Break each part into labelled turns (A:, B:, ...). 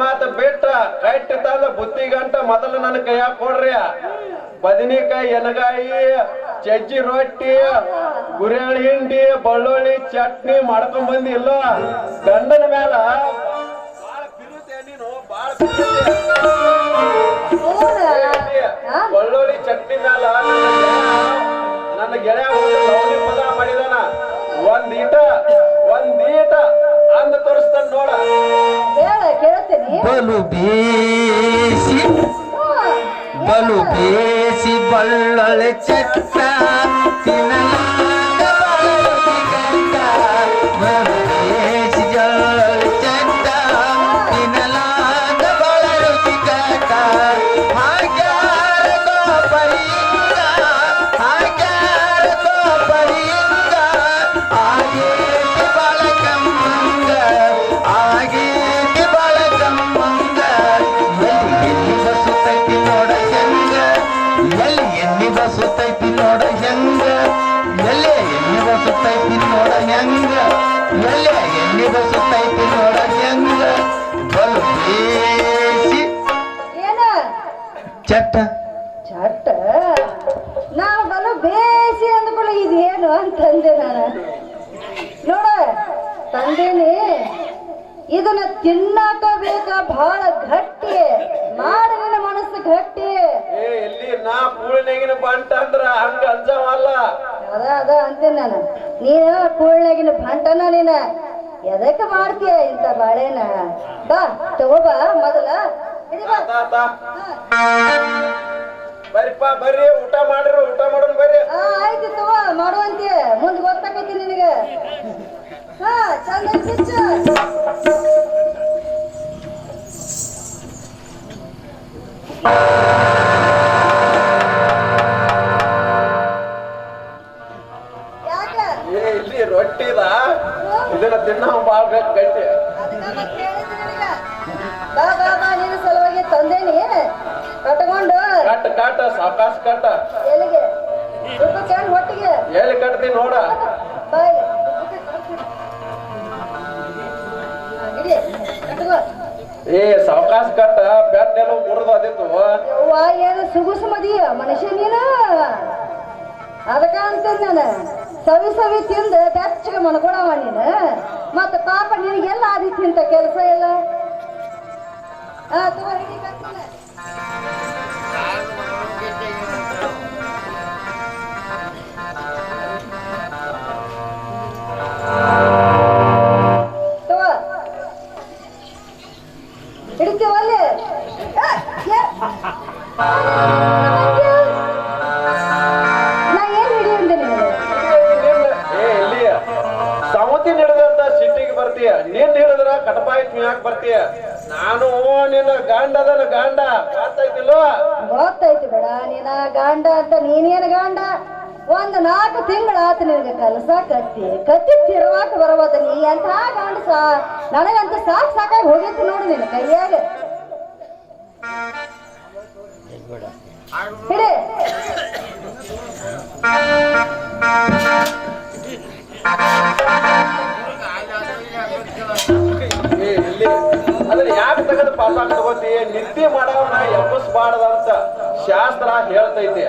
A: ಮಾತು ಬಿಟ್ಟ ಕಟ್ಟಿತ್ತಲ್ಲ ಬುತ್ತಿಗಂಟ ಬುತ್ತಿ ಗಂಟ ಮೊದಲು ನನ್ನ ಕೈಯಾಗ ಕೊಡ್ರಿ. ಬದನೆಕಾಯಿ ಎನಗಾಯಿ ಚಜ್ಜಿ ರೊಟ್ಟಿ ಗುರಿಯಾಳಿ ಹಿಂಡಿ ಬೆಳ್ಳುಳ್ಳಿ ಚಟ್ನಿ ಮಾಡ್ಕೊಂಡ್ ಬಂದಿ ಇಲ್ಲ. ಗಂಡನ
B: ಮೇಲ
A: ಬಳ್ಳುಳ್ಳಿ ಚಟ್ನಿ ಮೇಲ ನನ್ನ ಗೆಳೆಯ- ನನ್ನ ಗೆಳೆಯ ಪದ ಮಾಡಿದಾನ. ಒಂದ್ ಈಟ ಒಂದ್ ಈಟ ಅಂದ ತೋರಿಸ್ತಾನ ನೋಡ
B: ಹೇಳ ಕೇಳ್ತೀನಿ
C: ಬಲು ಬೇಸಿ
B: ಹಾ,
C: ಬಲು
B: ಏನ?
C: ಬೇಸಿ ಬಳ್ಳೊಳೆ ಚಟ್ಟ ತಿನ್ನಲಾಗ ಚಟ್ಟ? ಚಟ್ಟ?
B: ನಾವು ಬಲು ಬೇಸಿ ಅಂದ್ಕೊಳ್ಳಿ ಇದೇನು ಅಂತಂದೆ ನಾನು. ನೋಡ ತಂದೇನಿ ಇದನ್ನ ತಿನ್ನಾಕ ಬೇಕ ಬಹಳ ಗಟ್ಟಿ. ಮಾಡಿ ನಿನ್ನ ಮನಸ್ಸು ಗಟ್ಟಿ.
A: ಏ ಎಲ್ಲಿ ನಾ ಕೂಳಿನಾಗಿನ ಬಂಟ ಅಂದ್ರ ಹಂಗ ಅಂಜವಲ್ಲ
B: ಅದ ಅದ ಅಂತೀನಿ ನಾನು. ನೀನು ಕೂಳ್ನಾಗಿನ ಬಂಟನ ನೀನ. ಎದಕ್ಕೆ ಮಾಡ್ತೀಯ ಇಂಥ ಬಾಳೆನ? ಬಾ ತಗೋಬಾ ಮೊದಲ.
A: ಬರ್ರಿಪ್ಪ ಬರ್ರಿ ಊಟ ಮಾಡ್ರಿ ಊಟ ಮಾಡೋಣ ಬರ್ರಿ.
B: ಆಯ್ತು ಮಾಡುವಂತೆ. ಮುಂದೆ ಗೊತ್ತಾಕೈತಿ ನಿನಗೆ. ಹಾ ಚಂದ ಸುಗುಸು ಮದಿಯ ಮನುಷ್ಯ ನೀನು ನಾನು ಸವಿ ಸವಿ ತಿಂದು ಬೆಚ್ಚಗೆ ಮನ್ಕೊಳವ ನೀನು. ಮತ್ತೆ ಪಾಪ ನಿನಗೆಲ್ಲ ಆದಿತ್ತಿಂತ ಕೆಲಸ ಎಲ್ಲ ಆ ಹಿಡಿ
A: ಸವತಿ ಹಿಡಿದಂತ ಸಿಟ್ಟಿಗೆ ಬರ್ತೀಯ. ನಿನ್ ಹಿಡಿದ್ರ ಕಟಪಾಯಿ ಯಾಕೆ ಬರ್ತೀಯ? ನಾನು ನಿನ್ನ ಗಂಡ ಅದನ ಗಂಡ. ಗೊತ್ತಾಯ್ತಿಲ್ವ
B: ಗೊತ್ತೈತಿ ಬೇಡ. ನೀನ ಗಂಡ ಅಂತ ನೀನೇನು ಗಂಡ? ಒಂದ್ ನಾಲ್ಕು ತಿಂಗಳಾತ ನಿನಗೆ ಕೆಲಸ ಕತ್ತಿ ಕತ್ತಿ ತಿರುವಾಕ ಬರವದ ನೀ ಅಂತ ಗಾಂಡ ಸಾ? ನನಗಂತ ಸಾಕ್ ಸಾಕಾಗಿ ಹೋಗೈತಿ ನೋಡು ನಿನ್ನ ಕೈಯಾಗ.
A: ಯಾಕೆ ತೆಗೆದು ಪಾಸ ತಗೋತಿ ನಿದ್ದೆ ಮಾಡವನ ಎಬ್ಬಸ್ಬಾರ್ದಂತ ಶಾಸ್ತ್ರ ಹೇಳ್ತೈತಿ.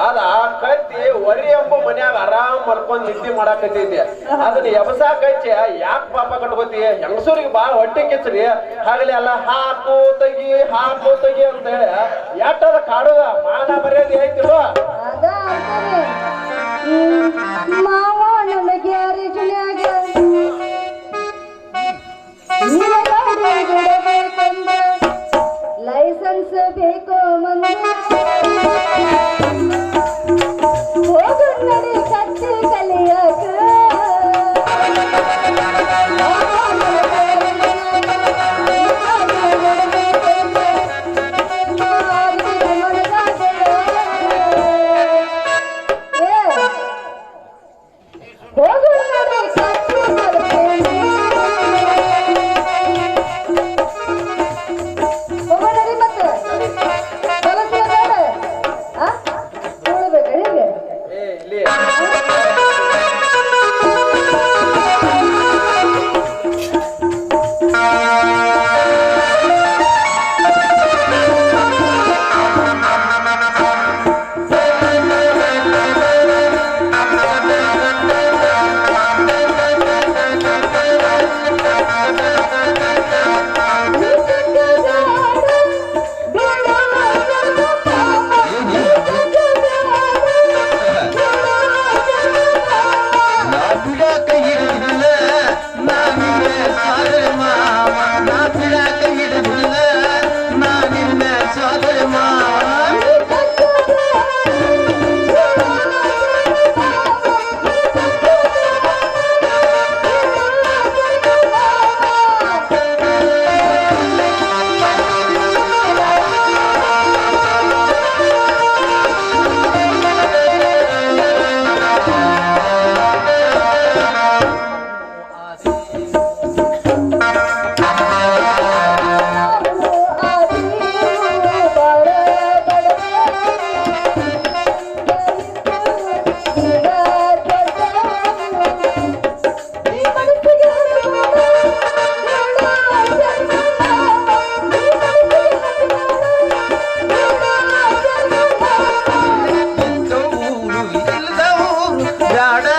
A: ಅದ ಕತ್ತಿ ಒರಿ ಎಂಬ ಮನ್ಯಾಗ ಆರಾಮ್ ಮಲ್ಕೊಂಡ್ ನಿದ್ದೆ ಮಾಡಾಕತ್ತೈತಿ. ಅದನ್ನ ಎಬಸಾಕೈತಿ ಯಾಕೆ ಪಾಪ ಕಟ್ಕೋತಿ ಹೆಂಗಸೂರಿಗೆ ಬಾಳ ಹೊಟ್ಟೆ ಕಿಚ್ರಿ ಹಾಗಲಿ ಅಲ್ಲ, ಹಾಕು ತಗಿ ಹಾಕು ತಗಿ ಅಂತ ಹೇಳಿ ಎಟ್ಟದ ಕಾಡುದ ಮಾನ ಮರ್ಯಾದೆ ಐತಿಲ್ವ
B: ಲೈಸೆನ್ಸ್ ಬೇಕೋ
A: ¡Claro!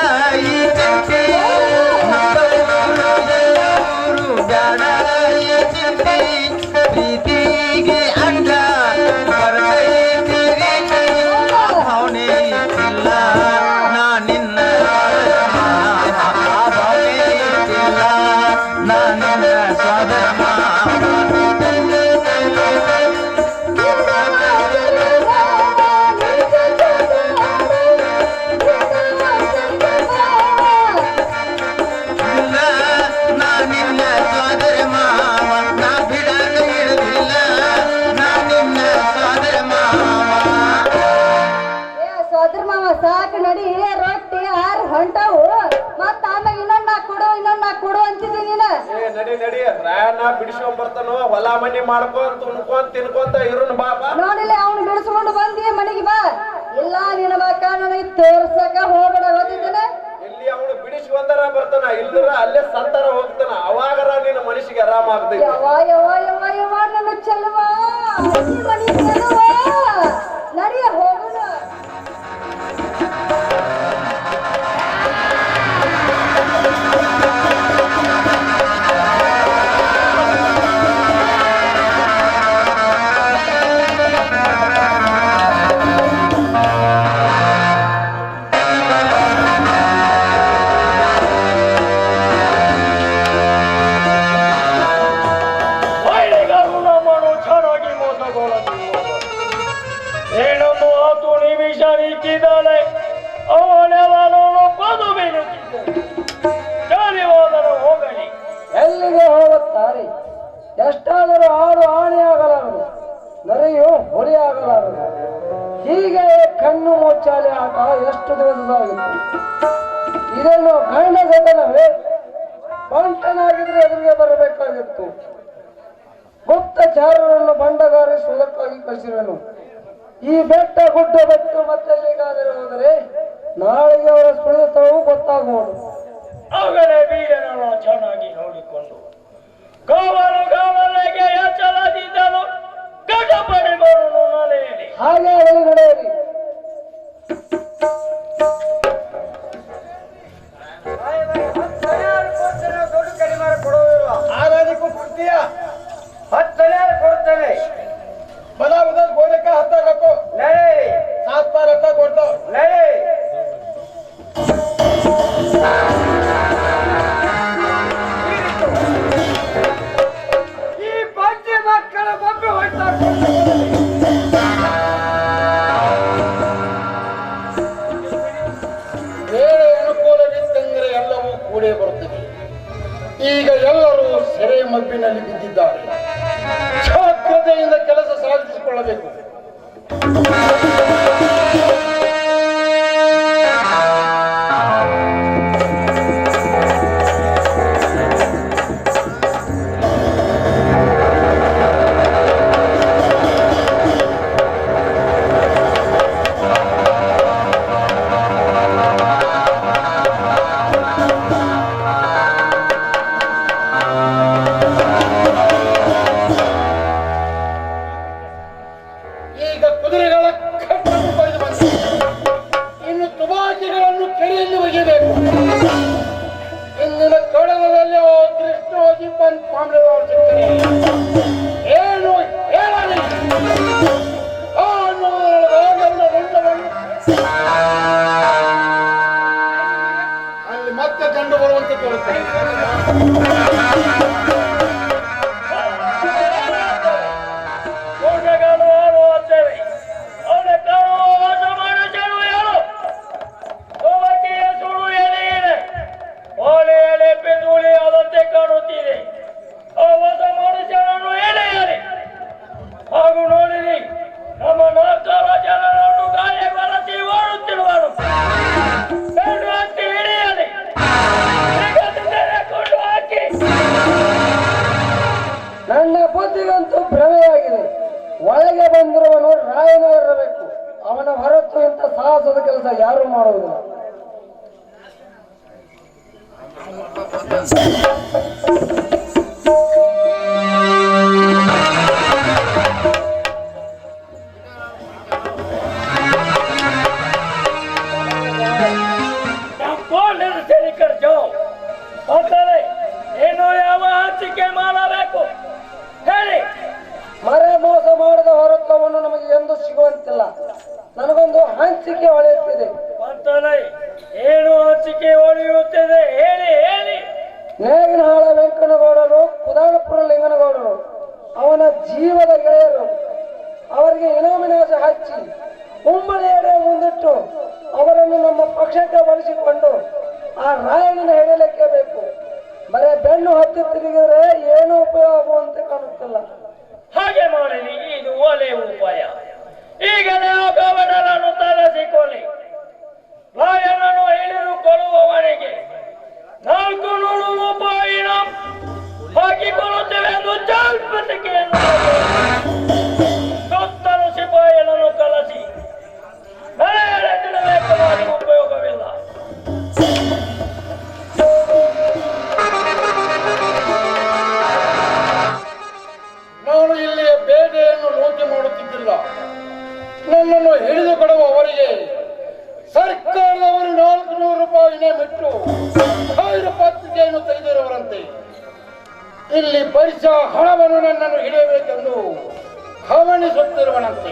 A: ಮಾಡ್ಕೊಂತ ಉಣ್ಕೊಂತ ತಿನ್ಕೊಂತ ಇರುನ್ ಬಾಬಾ
B: ನೋಡಿಲ್ಲ ಅವನು ಬಿಡಿಸ್ಕೊಂಡು ಬಂದಿ ಮನೆಗೆ ಬಾ. ಇಲ್ಲ ನಿನ್ನ ಮಕ್ಕ ನನಗೆ ತೋರ್ಸಕ ಹೋಗ್ಬೇಡ ಓದಿದ್ದೇನೆ
A: ಇಲ್ಲಿ ಅವನು ಬಿಡಿಸಿ ಬಂದರ ಬರ್ತಾನ ಇಲ್ದ್ರ ಅಲ್ಲೇ ಸಂತಾರ ಹೋಗ್ತಾನ. ಅವಾಗರ ನಿನ್ನ ಮನುಷ್ಯಗೆ ಆರಾಮ ಆಗ್ತೈತಿ
B: ಯವ್ವ ಯವ್ವ ಯವ್ವ ಯವ್ವ ನನ್ನ ಚೆಲುವ.
D: ಎದೆಯು ಆಗಲಾರ ಹೀಗೆ ಕಣ್ಣು ಮೋಚಾಲೆ ಆಟ ಎಷ್ಟು ದಿವಸದಾಗಿತ್ತು ಇದನ್ನು ಗಂಡ ಸತನವೇ ಬಂಟನಾಗಿದ್ರೆ ಎದುರಿಗೆ ಬರಬೇಕಾಗಿತ್ತು. ಗುಪ್ತಚಾರರನ್ನು ಬಂಡಗಾರಿಸುವುದಕ್ಕಾಗಿ ಕಳಿಸಿರನು ಈ ಬೆಟ್ಟ ಗುಡ್ಡ ಬೆಟ್ಟು ಮತ್ತೆಲ್ಲಿಗಾದರೆ ಹೋದರೆ ನಾಳೆಗೆ ಅವರ ಸ್ಥಳವು ಗೊತ್ತಾಗುವುದು
E: ಆಗಲೇ ಬೀರನ ಚೆನ್ನಾಗಿ ನೋಡಿಕೊಂಡು ಕಾವಲು ಕಾವಲಿಗೆ ಎಚ್ಚರದಿಂದಲೂ
D: ಹಾಗೆ
F: ಒಳಗಡೆ ಮಾಡೋದಿಲ್ಲ ಹಿಡಿಯಬೇಕೆಂದು ಹವಣಿಸುತ್ತಿರುವನಂತೆ.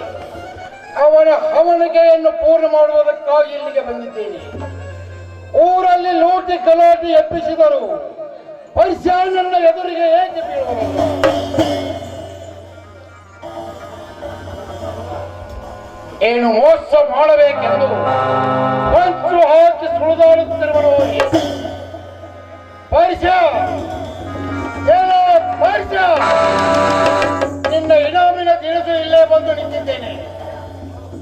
F: ಅವನ ಹವಣಿಕೆಯನ್ನು ಪೂರ್ಣ ಮಾಡುವುದಕ್ಕಾಗಿ ಇಲ್ಲಿಗೆ ಬಂದಿದ್ದೇನೆ. ಊರಲ್ಲಿ ಲೂಟಿ ಗಲಾಟೆ ಎಪ್ಪಿಸಿದರು ಪೈಸಾನನ್ನ ಎದುರಿಗೆ ಏಕೆ ಬೀಳುವುದಿಲ್ಲ ಏನು ಮೋಸ ಮಾಡಬೇಕೆಂದು ಹೊಂಚು ಹಾಕಿ ಸುಳಿದಾಡುತ್ತಿರುವನು ಪೈಸಾ ಏನೋ ನಿನ್ನ ದಿನಸು ಇಲ್ಲೇ ಬಂದು ನಿಂತಿದ್ದೇನೆ.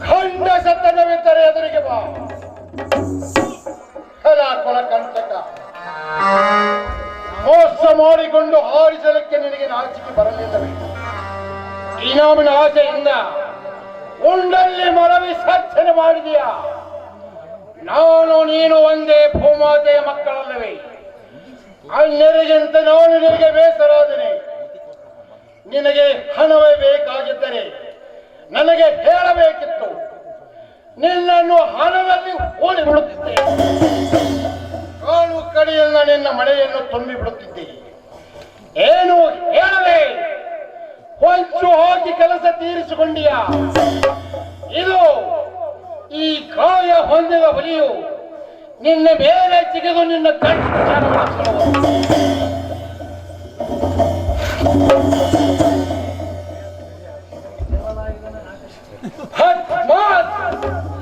F: ಖಂಡ ಸತ್ತನವಿದ್ದರೆ ಎದುರಿಗೆ ಬಾ. ಕಲಾಕೊಳ ಕಂಟಕ ಮೋಸ ಮಾಡಿಕೊಂಡು ಹಾರಿಸಲಿಕ್ಕೆ ನಿನಗೆ ನಾಚಿಕೆ ಬರಲಿಲ್ಲವೇ? ಇನಾಮಿನ ಆಸೆಯಿಂದ ಉಂಡಲ್ಲಿ ಮರವಿ ಸಚ್ಚನೆ ಮಾಡಿದೀಯ? ನಾನು ನೀನು ಒಂದೇ ಭೂಮಾತೆಯ ಮಕ್ಕಳಲ್ಲವೇ? ಅನ್ಯರಿಗಿಂತ ನಾನು ನಿನಗೆ ಬೇಸರಾದನೆ. ನಿನಗೆ ಹಣವೇ ಬೇಕಾಗಿದ್ದರೆ ನನಗೆ ಹೇಳಬೇಕಿತ್ತು. ನಿನ್ನನ್ನು ಹಣದಲ್ಲಿ ಓಡಿ ಬಿಡುತ್ತಿದ್ದೆ ಕಾಲು ಕಡೆಯಿಂದ ನಿನ್ನ ಮಳೆಯನ್ನು ತುಂಬಿ ಬಿಡುತ್ತಿದ್ದೆ ಏನು ಹೇಳದೆ? ಹೊಂಚು ಹೋಗಿ ಕೆಲಸ ತೀರಿಸಿಕೊಂಡಿಯ? ಇದು ಈ ಗಾಯ ಹೊಂದಿದ ಬಲಿಯು ನಿನ್ನ ಮೇಲೆ ಚಿಗಿದು ನಿನ್ನ ಕಣ್ಣು
G: हट मार!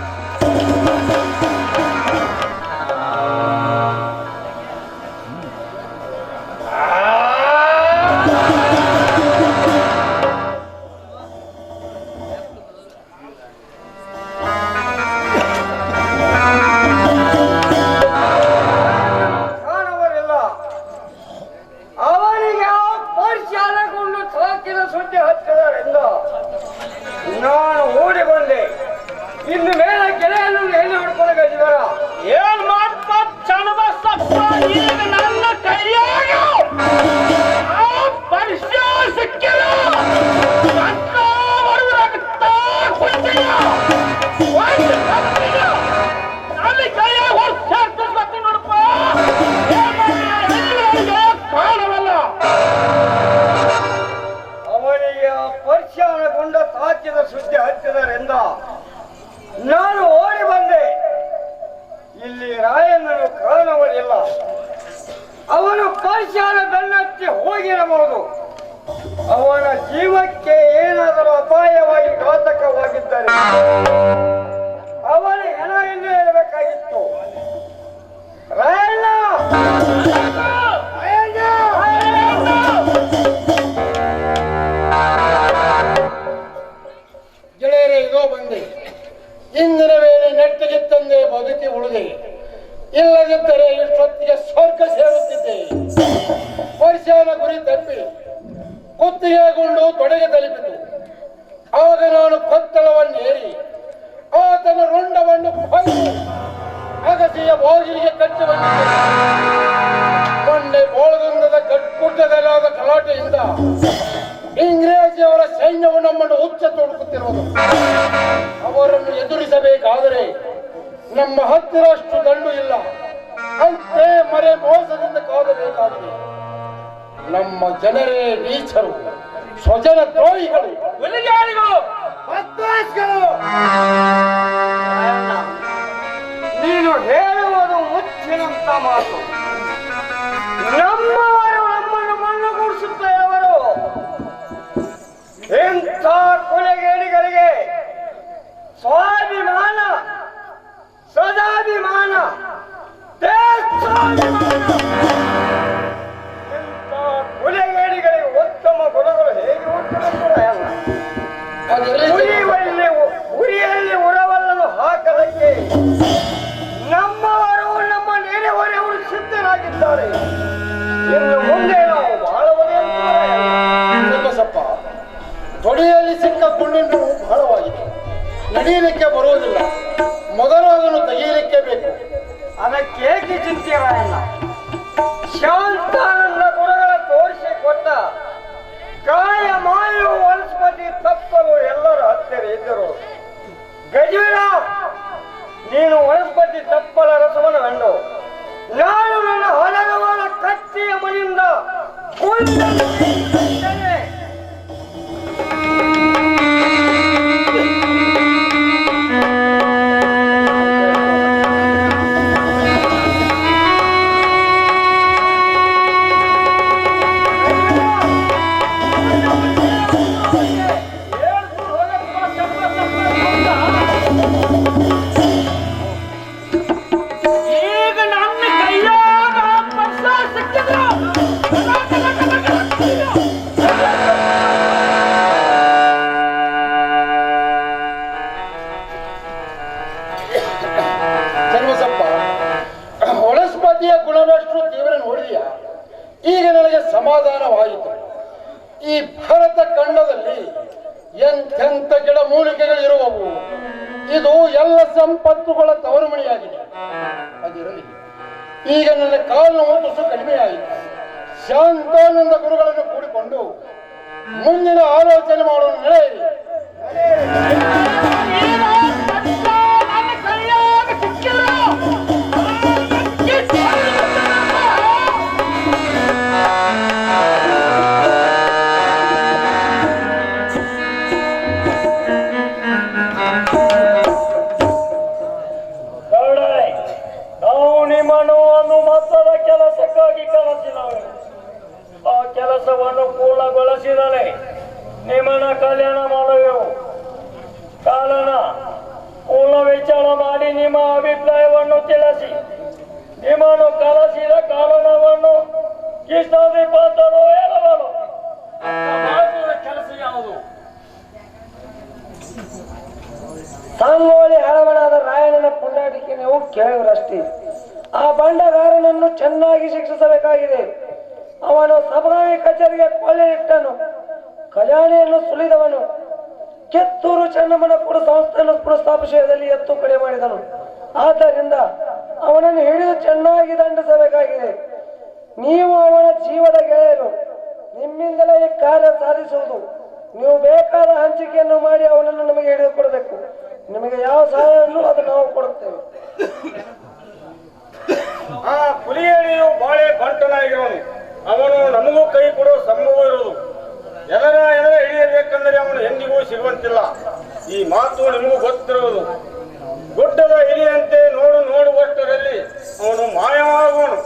G: ಹತ್ತಿದರಿಂದ ನಾನು ಓಡಿ ಬಂದೆ. ಇಲ್ಲಿ ರಾಯಣ್ಣನು ಕಾಣುವುದಿಲ್ಲ ಅವನು ಪರಿಶಾಲ ಬೆನ್ನತ್ತಿ ಹೋಗಿರಬಹುದು. ಅವನ ಜೀವಕ್ಕೆ ಏನಾದರೂ ಅಪಾಯವಾಗಿ ಘಾತಕವಾಗಿದ್ದರೆ ಅವನ ಹೆಣ ಎಲ್ಲಿ ಇರಬೇಕಾಗಿತ್ತು. ರಾಯಣ್ಣ!
F: ಇಂದಿನ ವೇಳೆ ನೆಟ್ಟಿಗೆ ತಂದೆ ಬದುಕಿ ಉಳಿದೆ. ಇಲ್ಲದಿದ್ದರೆ ಇಷ್ಟೊತ್ತಿಗೆ ಸ್ವರ್ಗ ಸೇರುತ್ತಿದ್ದೆ ಪರಿಸರ ಗುರಿ ತಪ್ಪಿ ಕುತ್ತಿಗೆಗೊಂಡು ತೊಡೆಗೆ ತಲುಪಿತು. ಆಗ ನಾನು ಕೊತ್ತಲವನ್ನು ಏರಿ ಆತನ ರುಂಡವನ್ನು ಅಗಸಿಯ ಬಾಗಿಲಿಗೆ ಕಟ್ಟಿ ಬಂದಿದ್ದೆ. ಮೊನ್ನೆ ಬೋಳಗುಂದದ ಗುಡ್ಡದಲ್ಲಾದ ಗಲಾಟೆಯಿಂದ ಇಂಗ್ರೇಜಿಯವರ ಸೈನ್ಯವು ನಮ್ಮನ್ನು ಹುಚ್ಚ ತೊಡಕುತ್ತಿರುವುದು. ಅವರನ್ನು ಎದುರಿಸಬೇಕಾದರೆ ನಮ್ಮ ಹತ್ತಿರ ಅಷ್ಟು ದಂಡು ಇಲ್ಲ. ಅಂತೆ ಮರೆ ಮೋಸದಿಂದ ಕಾದಬೇಕಾಗಿದೆ ನಮ್ಮ ಜನರೇ ನೀಚರು ಸ್ವಜನ ದ್ರೋಹಿಗಳು.
G: ನೀನು ಹೇಳುವುದು ಮುಚ್ಚಿನಂತ ಮಾತು. ನಮ್ಮವರು ಕೊಲೆಗೇಡಿಗಳಿಗೆ ಸ್ವಾಭಿಮಾನ, ಸದಾಭಿಮಾನ ಕೊಲೆಗೇಡಿಗಳಿಗೆ ಉತ್ತಮ ಗುಣಗಳು ಹೇಗೆ ಉರಿಯಲ್ಲಿ ಉರಿಯಲ್ಲಿ ಉರವಲ್ಲನ್ನು ಹಾಕಲಿಕ್ಕೆ ನಮ್ಮವರು ನಮ್ಮ ನೆರೆಹೊರೆಯವರು ಸಿದ್ಧರಾಗಿದ್ದಾರೆ. ಇನ್ನು ಮುಂದೆ
F: ನಡೆಯಲಿಕ್ಕೆ ಬರುವುದಿಲ್ಲ. ಮೊದಲು ಅದನ್ನು ತೆಗೆಯಲಿಕ್ಕೆ ಬೇಕು.
G: ಅದಕ್ಕೇಕೆ ಚಿಂತೆಯಲ್ಲ ಶಾಂತಾನಂದ ಗುರುಗಳ ತೋರಿಸಿ ಕೊಟ್ಟ ಕಾಯ ಮಾಯು ವನಸ್ಪತಿ ತಪ್ಪಲು ಎಲ್ಲರ ಹತ್ತಿರ
E: ಇದ್ದರು. ಗಜವೀರ ನೀನು ವನಸ್ಪತಿ ತಪ್ಪಲ ರಸವನ್ನು ಕಂಡು, ನಾನು ನನ್ನ ಹಲಗವಾದ ಕಚ್ಚಿಯ ಮನೆಯಿಂದ
F: ಭಾರತ ಎಂಥೆಂಥ ಗಿಡ ಮೂಲಿಕೆಗಳು ಇರುವವು ಇದು ಎಲ್ಲ ಸಂಪತ್ತುಗಳ ತವರುಮಣಿಯಾಗಿದೆ. ಅದಿರಲಿ. ಈಗ ನನ್ನ ಕಾಲು ನೋವು ತುಸು ಕಡಿಮೆಯಾಯಿತು. ಶಾಂತಾನಂದ ಗುರುಗಳನ್ನು ಕೂಡಿಕೊಂಡು ಮುಂದಿನ ಆಲೋಚನೆ ಮಾಡುವ ನಡೆಯಿರಿ.
E: ಒಂದು ಮತ್ತದ ಕೆಲಸಕ್ಕಾಗಿ ಕಳಿಸಿದವೆ ಆ ಕೆಲಸವನ್ನು ಪೂರ್ಣಗೊಳಿಸಿದರೆ ನಿಮ್ಮನ ಕಲ್ಯಾಣ ಮಾಡುವೆವು. ಕಾರಣ ಪೂರ್ಣ ವಿಚಾರ ಮಾಡಿ ನಿಮ್ಮ ಅಭಿಪ್ರಾಯವನ್ನು ತಿಳಿಸಿ. ನಿಮ್ಮನ್ನು ಕಲಸಿದ ಕಾರಣವನ್ನು ಕೃಷ್ಣದೀಪಂತರು ಹೇಳಬರು ಕೆಲಸ ಯಾವುದು?
D: ಸಂಗೋಳಿ ಹಳವನಾದ ರಾಯಣ್ಣನ ಪುಂಡಾಟಿಕೆ ನೀವು ಕೇಳುವರಷ್ಟೇ. ಆ ಬಂಡಗಾರನನ್ನು ಚೆನ್ನಾಗಿ ಶಿಕ್ಷಿಸಬೇಕಾಗಿದೆ. ಅವನು ಸಭಾವಿ ಕಚೇರಿಗೆ ಕೊಳ್ಳೆಯಿಟ್ಟನು. ಖಜಾನೆಯನ್ನು ಸುಲಿದವನು. ಕಿತ್ತೂರು ಚೆನ್ನಮ್ಮನ ಕೂಡ ಸಂಸ್ಥೆಯನ್ನು ಸ್ಥಾಪಿಸುವುದರಲ್ಲಿ ಎತ್ತು ಕಡೆ ಮಾಡಿದನು. ಆದ್ದರಿಂದ ಅವನನ್ನು ಹಿಡಿದು ಚೆನ್ನಾಗಿ ದಂಡಿಸಬೇಕಾಗಿದೆ. ನೀವು ಅವನ ಜೀವದ ಗೆಳೆಯರು. ನಿಮ್ಮಿಂದಲೇ ಈ ಕಾರ್ಯ ಸಾಧಿಸುವುದು. ನೀವು ಬೇಕಾದ ಹಂಚಿಕೆಯನ್ನು ಮಾಡಿ ಅವನನ್ನು ನಮಗೆ ಹಿಡಿದು ಕೊಡಬೇಕು ನಿಮಗೆ ಯಾವ ಸಹಾಯವನ್ನು ಅದು ನಾವು ಕೊಡುತ್ತೇವೆ.
E: ಆ ಹುಲಿಯೇರಿಯು ಬಾಳೆ ಬಂಟನಾಗಿರೋನು. ಅವನು ನಮಗೂ ಕೈ ಕೊಡೋ ಸಂಭವ ಇರುವುದು ಎಲ್ಲರ ಎಲ್ಲರ ಹಿಡಿಯಬೇಕೆಂದರೆ ಅವನು ಎಂದಿಗೂ ಸಿಗುವಂತಿಲ್ಲ. ಈ ಮಾತು ನಿಮಗೂ ಗೊತ್ತಿರುವುದು ಗುಡ್ಡದ ಹಿರಿಯಂತೆ ನೋಡು ನೋಡುವಷ್ಟರಲ್ಲಿ ಅವನು ಮಾಯವಾಗುವನು.